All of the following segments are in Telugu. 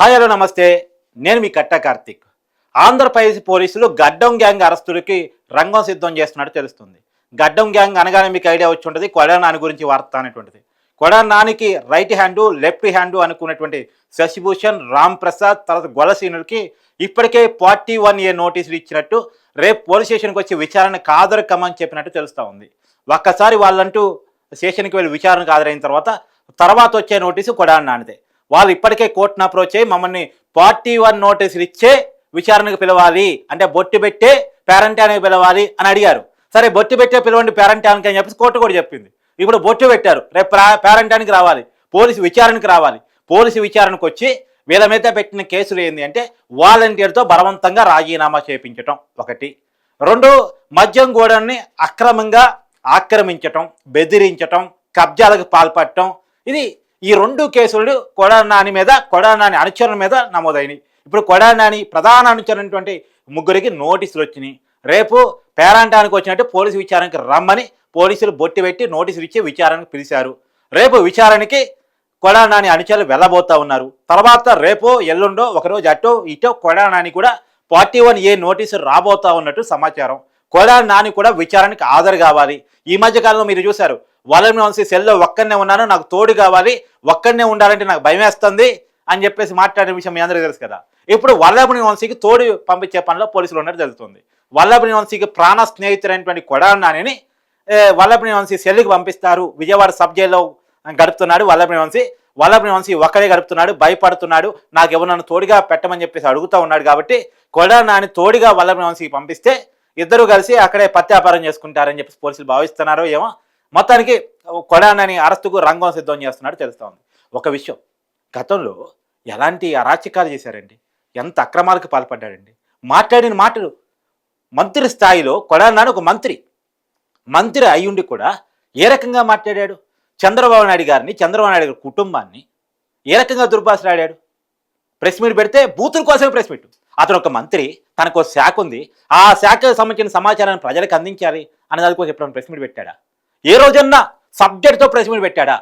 హాయ్ హలో నమస్తే. నేను మీ కట్ట కార్తిక్. ఆంధ్రప్రదేశ్ పోలీసులు గడ్డం గ్యాంగ్ అరెస్టులకి రంగం సిద్ధం చేస్తున్నట్టు తెలుస్తుంది. గడ్డం గ్యాంగ్ అనగానే మీకు ఐడియా వచ్చి ఉంటుంది కొడనాని గురించి వార్త అనేటువంటిది. కొడా నానికి రైట్ హ్యాండు లెఫ్ట్ హ్యాండు అనుకున్నటువంటి శశిభూషణ్ రామ్ ప్రసాద్ తర్వాత గొలసీనులకి ఇప్పటికే ఫార్టీ వన్ ఏ నోటీసులు ఇచ్చినట్టు రేపు పోలీస్ స్టేషన్కి వచ్చి విచారణ కాదరకమని చెప్పినట్టు తెలుస్తూ ఉంది. ఒక్కసారి వాళ్ళంటూ స్టేషన్కి వెళ్ళి విచారణకు హాజరైన తర్వాత తర్వాత వచ్చే నోటీసు కొడా నానిదే. వాళ్ళు ఇప్పటికే కోర్టును అప్రోచ్ అయ్యి మమ్మల్ని ఫార్టీ వన్ నోటీసులు ఇచ్చే విచారణకు పిలవాలి. అంటే బొట్టు పెట్టే పేరెంటానికి పిలవాలి అని అడిగారు. సరే బొట్టు పెట్టే పిలవండి పేరంటానికి అని చెప్పేసి కోర్టు కూడా చెప్పింది. ఇప్పుడు బొట్టు పెట్టారు. రేపు పేరంటానికి రావాలి. పోలీసు విచారణకు రావాలి. పోలీసు విచారణకు వచ్చి వీళ్ళ మీద పెట్టిన కేసులు ఏంది అంటే వాలంటీర్తో బలవంతంగా రాజీనామా చేయించటం ఒకటి. రెండు మద్యం గోడని అక్రమంగా ఆక్రమించటం బెదిరించటం కబ్జాలకు పాల్పడటం. ఇది ఈ రెండు కేసులు కొడానాని మీద కొడానాని అనుచరుల మీద నమోదైనవి ఇప్పుడు కొడానాని ప్రధాన అనుచరునటువంటి ముగ్గురికి నోటీసులు వచ్చినాయి. రేపు పేరాంటానికి వచ్చినట్టు పోలీసు విచారణకి రమ్మని పోలీసులు బొట్టి పెట్టి నోటీసులు ఇచ్చి విచారణకు పిలిచారు. రేపు విచారణకి కొడానాని అనుచరులు వెళ్ళబోతా ఉన్నారు. తర్వాత రేపో ఎల్లుండో ఒకరోజు అటో ఇటో కొడానాని కూడా ఫార్టీ వన్ ఏ నోటీసు రాబోతా ఉన్నట్టు సమాచారం. కొడా నాని కూడా విచారణకి హాజరు కావాలి. ఈ మధ్య కాలంలో మీరు చూశారు వలమి వంశీ సెల్లో ఒక్కరినే ఉన్నాను నాకు తోడు కావాలి ఒక్కడనే ఉండాలంటే నాకు భయం వేస్తుంది అని చెప్పేసి మాట్లాడిన విషయం మీ అందరికీ తెలుసు కదా. ఇప్పుడు వల్లభని వంశీకి తోడు పంపించే పనిలో పోలీసులు ఉన్నట్టు తెలుస్తుంది. వల్లభని వంశీకి ప్రాణ స్నేహితుడైనటువంటి కొడా వల్లభుని వల్లభని వంశీ సెల్లుకి పంపిస్తారు. విజయవాడ సబ్ జైల్లో గడుపుతున్నాడు వల్లభని వంశీ. వల్లభని వంశీ ఒక్కడే గడుపుతున్నాడు భయపడుతున్నాడు. నాకు ఎవరు నన్ను తోడుగా పెట్టమని చెప్పేసి అడుగుతూ ఉన్నాడు కాబట్టి కొడా నాని తోడుగా వల్లభని వంశీకి పంపిస్తే ఇద్దరు కలిసి అక్కడే పత్యాపారం చేసుకుంటారని చెప్పేసి పోలీసులు భావిస్తున్నారో ఏమో. మొత్తానికి కొడానని అరెస్టుకు రంగం సిద్ధం చేస్తున్నాడు తెలుస్తోంది ఒక విషయం గతంలో ఎలాంటి అరాచకాలు చేశారండి? ఎంత అక్రమాలకు పాల్పడ్డాడండి? మాట్లాడిన మాటలు మంత్రి స్థాయిలో కొడాలని ఒక మంత్రి మంత్రి అయ్యుండి కూడా ఏ రకంగా మాట్లాడాడు? చంద్రబాబు నాయుడు గారిని చంద్రబాబు నాయుడు గారి కుటుంబాన్ని ఏ రకంగా దుర్భాషలాడాడు? ప్రెస్ మీట్ పెడితే బూతుల కోసమే ప్రెస్ మీట్. అతను ఒక మంత్రి తనకు ఒక శాఖ ఉంది. ఆ శాఖకు సంబంధించిన సమాచారాన్ని ప్రజలకు అందించాలి అనే దాని కోసం ఎప్పుడైనా ప్రెస్ మీట్ పెట్టాడా? ఏ రోజన్నా సబ్జెక్ట్తో ప్రెస్ మీట్ పెట్టాడా?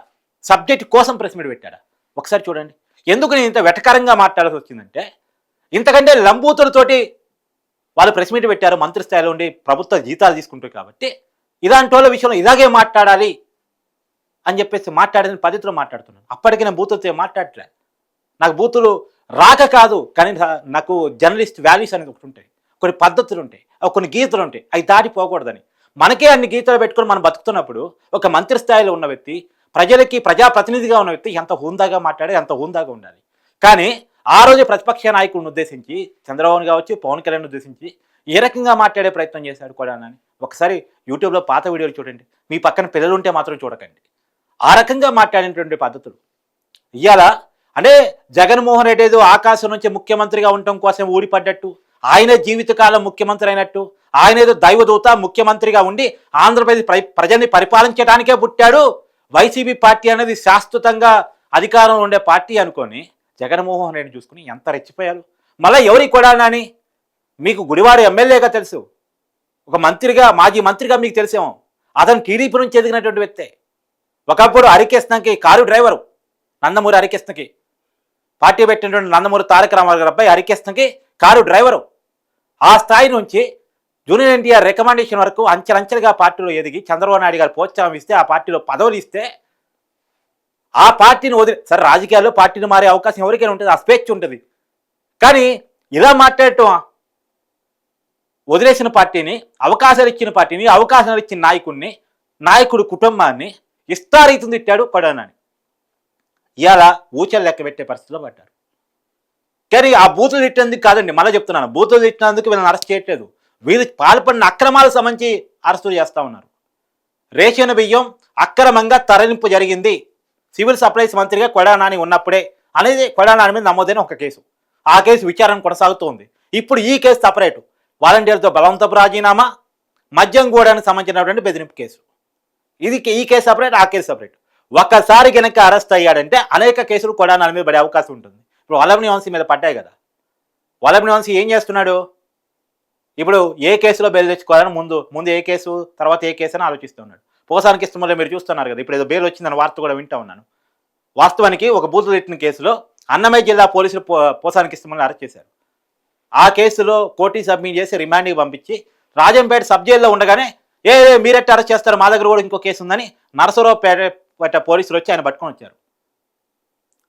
సబ్జెక్ట్ కోసం ప్రెస్ మీట్ పెట్టాడా? ఒకసారి చూడండి. ఎందుకు నేను ఇంత వెటకరంగా మాట్లాడాల్సి వచ్చిందంటే ఇంతకంటే లంబూతులతోటి వాళ్ళు ప్రెస్ మీట్ పెట్టారు మంత్రి స్థాయిలో ఉండి ప్రభుత్వ జీతాలు తీసుకుంటారు కాబట్టి ఇలాంటి వాళ్ళ విషయంలో ఇలాగే మాట్లాడాలి అని చెప్పేసి మాట్లాడని పద్ధతిలో మాట్లాడుతున్నాను. అప్పటికి నేను బూతులతో మాట్లాడలే. నాకు బూతులు రాక కాదు కానీ నాకు జర్నలిస్ట్ వాల్యూస్ అనేది ఒకటి ఉంటాయి. కొన్ని పద్ధతులు ఉంటాయి. కొన్ని గీతలు ఉంటాయి. అవి దాటిపోకూడదని మనకే అన్ని గీతలు పెట్టుకొని మనం బతుకుతున్నప్పుడు ఒక మంత్రి స్థాయిలో ఉన్న వ్యక్తి ప్రజలకి ప్రజాప్రతినిధిగా ఉన్న వ్యక్తి ఎంత హుందాగా మాట్లాడి ఎంత హుందాగా ఉండాలి. కానీ ఆ రోజు ప్రతిపక్ష నాయకుడిని ఉద్దేశించి చంద్రబాబు కావచ్చు పవన్ కళ్యాణ్ ఉద్దేశించి ఏ రకంగా మాట్లాడే ప్రయత్నం చేశాడు కూడా అని ఒకసారి యూట్యూబ్లో పాత వీడియోలు చూడండి. మీ పక్కన పిల్లలు ఉంటే మాత్రం చూడకండి. ఆ రకంగా మాట్లాడినటువంటి పద్ధతులు. ఇవాళ అంటే జగన్మోహన్ రెడ్డి ఏదో ఆకాశం నుంచి ముఖ్యమంత్రిగా ఉండటం కోసం ఊడిపడ్డట్టు ఆయన జీవితకాలం ముఖ్యమంత్రి అయినట్టు ఆయన ఏదో దైవదూత ముఖ్యమంత్రిగా ఉండి ఆంధ్రప్రదేశ్ ప్ర- ప్రజల్ని పరిపాలించడానికే పుట్టాడు. వైసీపీ పార్టీ అనేది శాశ్వతంగా అధికారంలో ఉండే పార్టీ అనుకొని జగన్మోహన్ రెడ్డి చూసుకుని ఎంత రెచ్చిపోయారు. మళ్ళీ ఎవరికి కూడా నాని? మీకు గుడివాడ ఎమ్మెల్యేగా తెలుసు. ఒక మంత్రిగా మాజీ మంత్రిగా మీకు తెలిసేమో. అతను టీడీపీ నుంచి ఎదిగినటువంటి వ్యక్తే. ఒకప్పుడు హరికృష్ణకి కారు డ్రైవరు నందమూరి హరికృష్ణకి. పార్టీ పెట్టినటువంటి నందమూరి తారక రామారావు గారి అబ్బాయి హరికృష్ణకి కారు డ్రైవరు. ఆ స్థాయి నుంచి జూనియర్ ఎన్టీఆర్ రికమెండేషన్ వరకు అంచెలంచెలుగా పార్టీలో ఎదిగి చంద్రబాబు నాయుడు గారు ప్రోత్సాహం ఇస్తే ఆ పార్టీలో పదవులు ఇస్తే ఆ పార్టీని వదిలి సరే రాజకీయాల్లో పార్టీని మారే అవకాశం ఎవరికైనా ఉంటుంది ఆ స్వేచ్ఛ ఉంటుంది. కానీ ఇలా మాట్లాడటం వదిలేసిన పార్టీని అవకాశాలు ఇచ్చిన పార్టీని అవకాశాలు ఇచ్చిన నాయకుడిని నాయకుడు కుటుంబాన్ని ఇస్తారీతం తిట్టాడు కొడానని ఇవాళ ఊచలు లెక్క పెట్టే పరిస్థితిలో పడ్డారు. కానీ ఆ బూతులు తిట్టేందుకు కాదండి మళ్ళీ చెప్తున్నాను బూతులు తిట్టినందుకు వీళ్ళని అరెస్ట్ చేయట్లేదు. వీళ్ళు పాల్పడిన అక్రమాలకు సంబంధించి అరెస్టులు చేస్తూ ఉన్నారు. రేషన్ బియ్యం అక్రమంగా తరలింపు జరిగింది. సివిల్ సప్లైస్ మంత్రిగా కొడానాని ఉన్నప్పుడే అనేది కొడానాని మీద నమోదైన ఒక కేసు. ఆ కేసు విచారణ కొనసాగుతోంది. ఇప్పుడు ఈ కేసు సపరేటు. వాలంటీర్తో బలవంతపు రాజీనామా మద్యం గూడానికి సంబంధించినటువంటి బెదిరింపు కేసు. ఇది ఈ కేసు సపరేట్ ఆ కేసు సపరేట్. ఒక్కసారి కనుక అరెస్ట్ అయ్యాడంటే అనేక కేసులు కొడానాని మీద పడే అవకాశం ఉంటుంది. ఇప్పుడు వల్లభని వంశీ మీద పడ్డాయి కదా. వల్లభనివంశీ ఏం చేస్తున్నాడు? ఇప్పుడు ఏ కేసులో బెయిల్ తెచ్చుకోవాలని ముందు ముందు ఏ కేసు తర్వాత ఏ కేసు అని ఆలోచిస్తున్నాడు. పోసానికి ఇష్టంలో మీరు చూస్తున్నారు కదా ఇప్పుడు ఏదో బెయిల్ వచ్చిందని వార్త కూడా వింటా ఉన్నాను. వాస్తవానికి ఒక బూతులు తిట్టిన కేసులో అన్నమయ్య జిల్లా పోలీసులు పో పోసానికి ఇస్తామని అరెస్ట్ చేశారు. ఆ కేసులో కోర్టుకి సబ్మిట్ చేసి రిమాండ్కి పంపించి రాజంపేట సబ్ జైల్లో ఉండగానే ఏ మీరెట్ట అరెస్ట్ చేస్తారు మా దగ్గర కూడా ఇంకో కేసు ఉందని నరసరావుపేట పోలీసులు వచ్చి ఆయన పట్టుకొని వచ్చారు.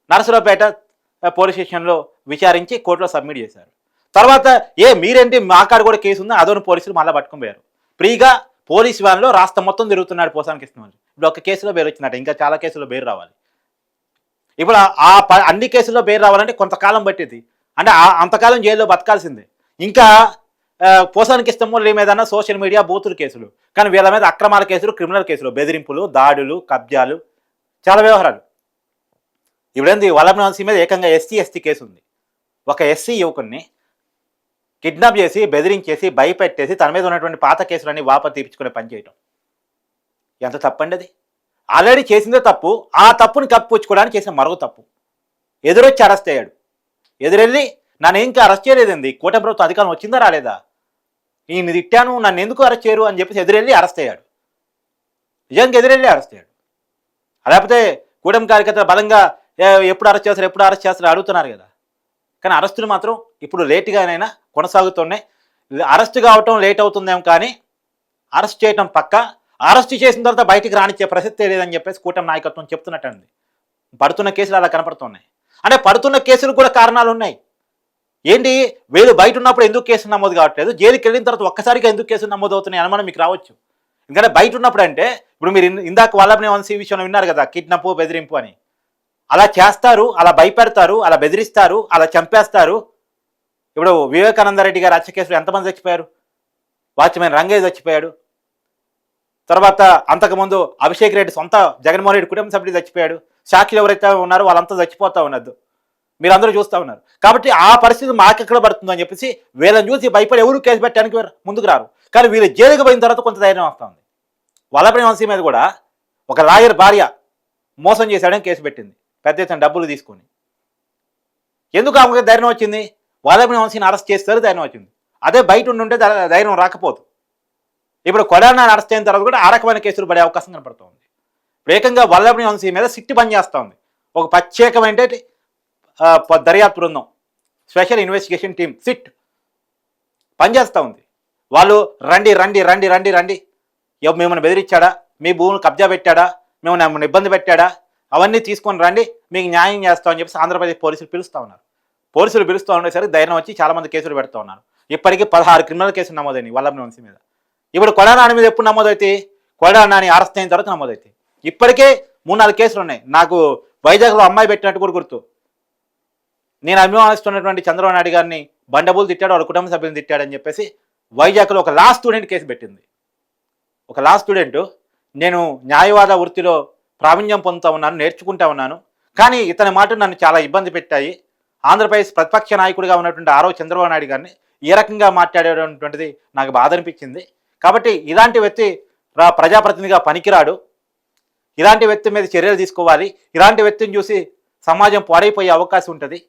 నరసరావుపేట పోలీస్ స్టేషన్లో విచారించి కోర్టులో సబ్మిట్ చేశారు. తర్వాత ఏ మీరేంటి మా కాడ కూడా కేసు ఉంది? అదోని పోలీసులు మళ్ళీ పట్టుకుని పోయారు. ఫ్రీగా పోలీస్ వ్యాన్లో రాష్ట్రం మొత్తం తిరుగుతున్నాడు పోసానికి ఇస్తున్నారు ఇప్పుడు ఒక కేసులో బెయిల్ వచ్చినట్టు ఇంకా చాలా కేసులో బెయిల్ రావాలి. ఇప్పుడు ఆ- ప- అన్ని కేసుల్లో బెయిల్ రావాలంటే కొంతకాలం పట్టేది. అంటే ఆ- అంతకాలం జైల్లో బతకాల్సిందే. ఇంకా పోసానికి ఇష్టం వాళ్ళ సోషల్ మీడియా బూతుల కేసులు. కానీ వీళ్ళ మీద అక్రమాల కేసులు క్రిమినల్ కేసులు బెదిరింపులు దాడులు కబ్జాలు చాలా వ్యవహారాలు. ఇప్పుడేంది వల్లభనాథ్ మీద ఏకంగా ఎస్సీ ఎస్టీ కేసు ఉంది. ఒక ఎస్సీ యువకుడిని కిడ్నాప్ చేసి బెదిరించేసి భయపెట్టేసి తన మీద ఉన్నటువంటి పాత కేసులన్నీ వాపసు తీర్చుకునే పని చేయటం. ఎంత తప్పండి అది? ఆల్రెడీ చేసిందే తప్పు. ఆ తప్పుని కప్పిపుచ్చుకోవడానికి చేసిన మరొక తప్పు. ఎదురొచ్చి అరెస్ట్ అయ్యాడు. ఎదురెళ్ళి నన్ను ఇంకా అరెస్ట్ చేయలేదండి. కూటమి ప్రభుత్వం అధికారం వచ్చిందా రాలేదా? ఈయన తిట్టాను నన్ను ఎందుకు అరెస్ట్ చేయరు? అని చెప్పేసి ఎదురెళ్ళి అరెస్ట్ అయ్యాడు. నిజానికి ఎదురెళ్ళి అరెస్ట్ అయ్యాడు. లేకపోతే కూటమి కార్యకర్తలు బలంగా ఎప్పుడు అరెస్ట్ చేస్తారు? ఎప్పుడు అరెస్ట్ చేస్తారు? అడుగుతున్నారు కదా. కానీ అరెస్టులు మాత్రం ఇప్పుడు లేటుగానైనా కొనసాగుతున్నాయి అరెస్ట్ కావటం లేట్ అవుతుందేమో కానీ అరెస్ట్ చేయటం పక్క. అరెస్ట్ చేసిన తర్వాత బయటికి రానిచ్చే ప్రసక్తే లేదని చెప్పేసి కూటమి నాయకత్వం చెప్తున్నట్టండి. పడుతున్న కేసులు అలా కనపడుతున్నాయి. అంటే పడుతున్న కేసులు కూడా కారణాలు ఉన్నాయి. ఏంటి? వీళ్ళు బయట ఉన్నప్పుడు ఎందుకు కేసులు నమోదు కావట్లేదు? జైలుకి వెళ్ళిన తర్వాత ఒక్కసారిగా ఎందుకు కేసులు నమోదు అవుతున్నాయి అనుమానం మీకు రావచ్చు. ఎందుకంటే బయట ఉన్నప్పుడు అంటే ఇప్పుడు మీరు ఇందాక వల్లభనే వంశీ విషయంలో విన్నారు కదా కిడ్నాప్ బెదిరింపు అని. అలా చేస్తారు అలా భయపెడతారు అలా బెదిరిస్తారు అలా చంపేస్తారు. ఇప్పుడు వివేకానంద రెడ్డి గారు హత్య కేసులో ఎంతమంది చచ్చిపోయారు? వాచ్మెన్ రంగయ్య చచ్చిపోయాడు. తర్వాత అంతకుముందు అభిషేక్ రెడ్డి సొంత జగన్మోహన్ రెడ్డి కుటుంబ సభ్యుడు చచ్చిపోయాడు. సాక్షులు ఎవరైతే ఉన్నారో వాళ్ళంతా చచ్చిపోతా ఉన్నద్దు మీరందరూ చూస్తూ ఉన్నారు. కాబట్టి ఆ పరిస్థితి మాకెక్కడ పడుతుందో అని చెప్పేసి వీళ్ళని చూసి భయపడి ఎవరు కేసు పెట్టడానికి ముందుకు రారు. కానీ వీళ్ళు జైలుకి పోయిన తర్వాత కొంత ధైర్యం వస్తుంది వల్లభని వంశీ మీద కూడా ఒక లాయర్ భార్య మోసం చేశాడని కేసు పెట్టింది. పెద్ద ఎత్తున డబ్బులు తీసుకొని. ఎందుకు ఆమెకు ధైర్యం వచ్చింది? వల్లభని వంశీని అరెస్ట్ చేస్తారు ధైర్యం వచ్చింది. అదే బయట ఉండుంటే ధైర్యం రాకపోదు. ఇప్పుడు కొడానా అరెస్ట్ అయిన తర్వాత కూడా ఆ రకమైన కేసులు పడే అవకాశం కనపడుతుంది. ఇప్పుడు ఏకంగా వల్లభని వంశీ మీద సిట్టి పనిచేస్తోంది ఒక ప్రత్యేకమైన దర్యాప్తు బృందం స్పెషల్ ఇన్వెస్టిగేషన్ టీం సిట్ పనిచేస్తూ ఉంది వాళ్ళు రండి రండి రండి రండి రండి. మిమ్మల్ని బెదిరించాడా మీ భూములు కబ్జా పెట్టాడా? మిమ్మల్ని ఇబ్బంది పెట్టాడా? అవన్నీ తీసుకొని రండి మీకు న్యాయం చేస్తామని చెప్పేసి ఆంధ్రప్రదేశ్ పోలీసులు పిలుస్తూ ఉన్నారు. పోలీసులు పిలుస్తూ ఉండేసరికి ధైర్యం వచ్చి చాలామంది కేసులు పెడుతూ ఉన్నారు. ఇప్పటికీ పదహారు క్రిమినల్ కేసులు నమోదైనవి వల్లభ వంశీ మీద. ఇప్పుడు కొడానాని మీద ఎప్పుడు నమోదైతే? కొడానాని అరెస్ట్ అయిన తర్వాత నమోదైతే. ఇప్పటికే మూడు నాలుగు కేసులు ఉన్నాయి. నాకు వైజాగ్లో అమ్మాయి పెట్టినట్టు కూడా గుర్తు. నేను అభిమానిస్తున్నటువంటి చంద్రబాబు నాయుడు గారిని బండబూలు తిట్టాడు వాళ్ళ కుటుంబ సభ్యులను తిట్టాడని చెప్పేసి వైజాగ్లో ఒక లా స్టూడెంట్ కేసు పెట్టింది. ఒక లా స్టూడెంట్ నేను న్యాయవాద వృత్తిలో ప్రావీణ్యం పొందుతూ ఉన్నాను నేర్చుకుంటా ఉన్నాను. కానీ ఇతని మాటలు నన్ను చాలా ఇబ్బంది పెట్టాయి. ఆంధ్రప్రదేశ్ ప్రతిపక్ష నాయకుడిగా ఉన్నటువంటి ఆరో చంద్రబాబు నాయుడు గారిని ఏ రకంగా మాట్లాడేటువంటిది నాకు బాధ అనిపించింది. కాబట్టి ఇలాంటి వ్యక్తి రా- ప్రజాప్రతినిధిగా పనికిరాడు. ఇలాంటి వ్యక్తి మీద చర్యలు తీసుకోవాలి. ఇలాంటి వ్యక్తిని చూసి సమాజం పాడైపోయే అవకాశం ఉంటుంది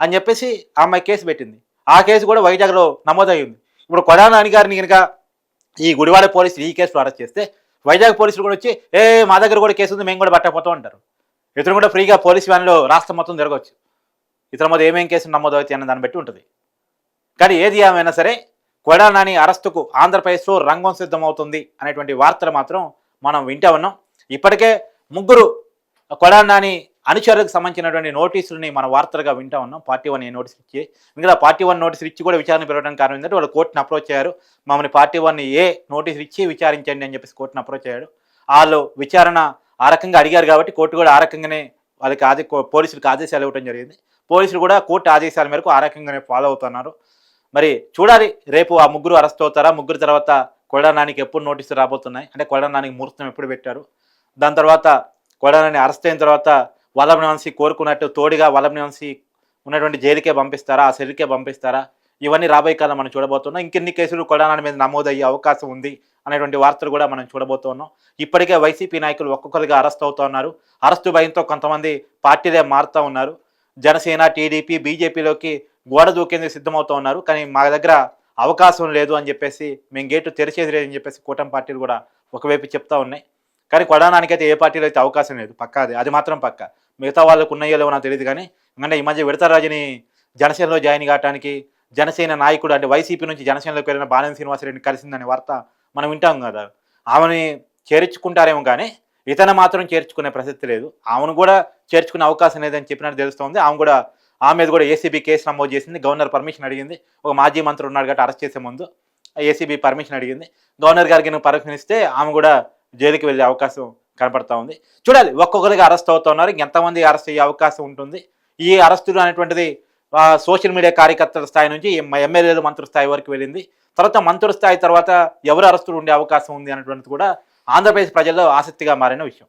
అని చెప్పేసి ఆమె అమ్మాయి కేసు పెట్టింది. ఆ కేసు కూడా వైజాగ్లో నమోదయ్యింది. ఇప్పుడు కొడానాని గారిని కనుక ఈ గుడివాడ పోలీసులు ఈ కేసులో అరెస్ట్ చేస్తే వైజాగ్ పోలీసులు కూడా వచ్చి ఏ మా దగ్గర కూడా కేసు ఉంది మేము కూడా పట్టకపోతాం అంటారు. ఇతను కూడా ఫ్రీగా పోలీస్ వ్యాన్లో రాష్ట్రం మొత్తం తిరగవచ్చు ఇతని మీద ఏమేం కేసులు నమోదవుతాయి అన్న దాన్ని బట్టి ఉంటుంది. కానీ ఏది ఏమైనా సరే కొడానాని అరెస్టుకు ఆంధ్రప్రదేశ్లో రంగం సిద్ధమవుతుంది అనేటువంటి వార్తలు మాత్రం మనం వింటా ఉన్నాం. ఇప్పటికే ముగ్గురు కొడానాని అనుచరులకు సంబంధించినటువంటి నోటీసులని మన వార్తలుగా వింటా ఉన్నాం. పార్టీ వన్ ఏ నోటీస్ ఇచ్చి ఇంకా పార్టీ వన్ నోటీసులు ఇచ్చి కూడా విచారణ పెరగడానికి కారణం ఏంటంటే వాళ్ళు కోర్టును అప్రోచ్ అయ్యారు మమ్మల్ని పార్టీ వన్ ఏ నోటీసులు ఇచ్చి విచారించండి అని చెప్పేసి కోర్టును అప్రోచ్ అయ్యాడు వాళ్ళు విచారణ ఆ రకంగా అడిగారు కాబట్టి కోర్టు కూడా ఆ రకంగానే వాళ్ళకి ఆది పోలీసులకు ఆదేశాలు ఇవ్వడం జరిగింది. పోలీసులు కూడా కోర్టు ఆదేశాల మేరకు ఆ రకంగానే ఫాలో అవుతున్నారు. మరి చూడాలి రేపు ఆ ముగ్గురు అరెస్ట్ అవుతారా? ముగ్గురు తర్వాత కొడానానికి ఎప్పుడు నోటీసులు రాబోతున్నాయి? అంటే కొడానానికి ముహూర్తం ఎప్పుడు పెట్టారు? దాని తర్వాత కొడానాన్ని అరెస్ట్ అయిన తర్వాత వల్లభనివంశీ కోరుకున్నట్టు తోడుగా వల్లభనివంశీ ఉన్నటువంటి జైలుకే పంపిస్తారా? ఆ సెల్కే పంపిస్తారా? ఇవన్నీ రాబోయే కాలం మనం చూడబోతున్నాం. ఇంకెన్ని కేసులు కొడానాని మీద నమోదయ్యే అవకాశం ఉంది అనేటువంటి వార్తలు కూడా మనం చూడబోతున్నాం. ఇప్పటికే వైసీపీ నాయకులు ఒక్కొక్కరిగా అరెస్ట్ అవుతూ ఉన్నారు. అరెస్టు భయంతో కొంతమంది పార్టీలే మారుతూ ఉన్నారు. జనసేన టీడీపీ బీజేపీలోకి గోడ దూకేందుకు సిద్ధమవుతూ ఉన్నారు. కానీ మా దగ్గర అవకాశం లేదు అని చెప్పేసి మేము గేటు తెరిచేది లేదని చెప్పేసి కూటమి పార్టీలు కూడా ఒకవైపు చెప్తా ఉన్నాయి. కానీ కొడానానికి అయితే ఏ పార్టీలో అయితే అవకాశం లేదు. పక్కా అది. అది మాత్రం పక్క. మిగతా వాళ్ళకు ఉన్నాయో లేవో నాకు తెలియదు కానీ ఎందుకంటే ఈ మధ్య విడతరాజుని జనసేనలో జాయిన్ కావడానికి జనసేన నాయకుడు అంటే వైసీపీ నుంచి జనసేనలోకి వెళ్ళిన బాలిన శ్రీనివాసరెడ్డిని కలిసిందనే వార్త మనం వింటాం కదా. ఆమెని చేర్చుకుంటారేమో కానీ ఇతను మాత్రం చేర్చుకునే ప్రసక్తి లేదు. ఆమెను కూడా చేర్చుకునే అవకాశం లేదని చెప్పినట్టు తెలుస్తోంది. ఆమె కూడా ఆమె మీద కూడా ఏసీబీ కేసు నమోదు చేసింది. గవర్నర్ పర్మిషన్ అడిగింది. ఒక మాజీ మంత్రి ఉన్నాడు కాబట్టి అరెస్ట్ చేసే ముందు ఏసీబీ పర్మిషన్ అడిగింది. గవర్నర్ గారికి నువ్వు పర్మిషన్ ఇస్తే ఆమె కూడా జైలుకి వెళ్ళే అవకాశం కనపడతా ఉంది. చూడాలి ఒక్కొక్కరిగా అరెస్ట్ అవుతున్నారు ఎంతమంది అరెస్ట్ అయ్యే అవకాశం ఉంటుంది. ఈ అరెస్టులు అనేటువంటిది సోషల్ మీడియా కార్యకర్తల స్థాయి నుంచి ఎమ్మెల్యేలు మంత్రి స్థాయి వరకు వెళ్ళింది. తర్వాత మంత్రుల స్థాయి తర్వాత ఎవరు అరెస్టులు ఉండే అవకాశం ఉంది అనేటువంటిది కూడా ఆంధ్రప్రదేశ్ ప్రజల్లో ఆసక్తిగా మారిన విషయం.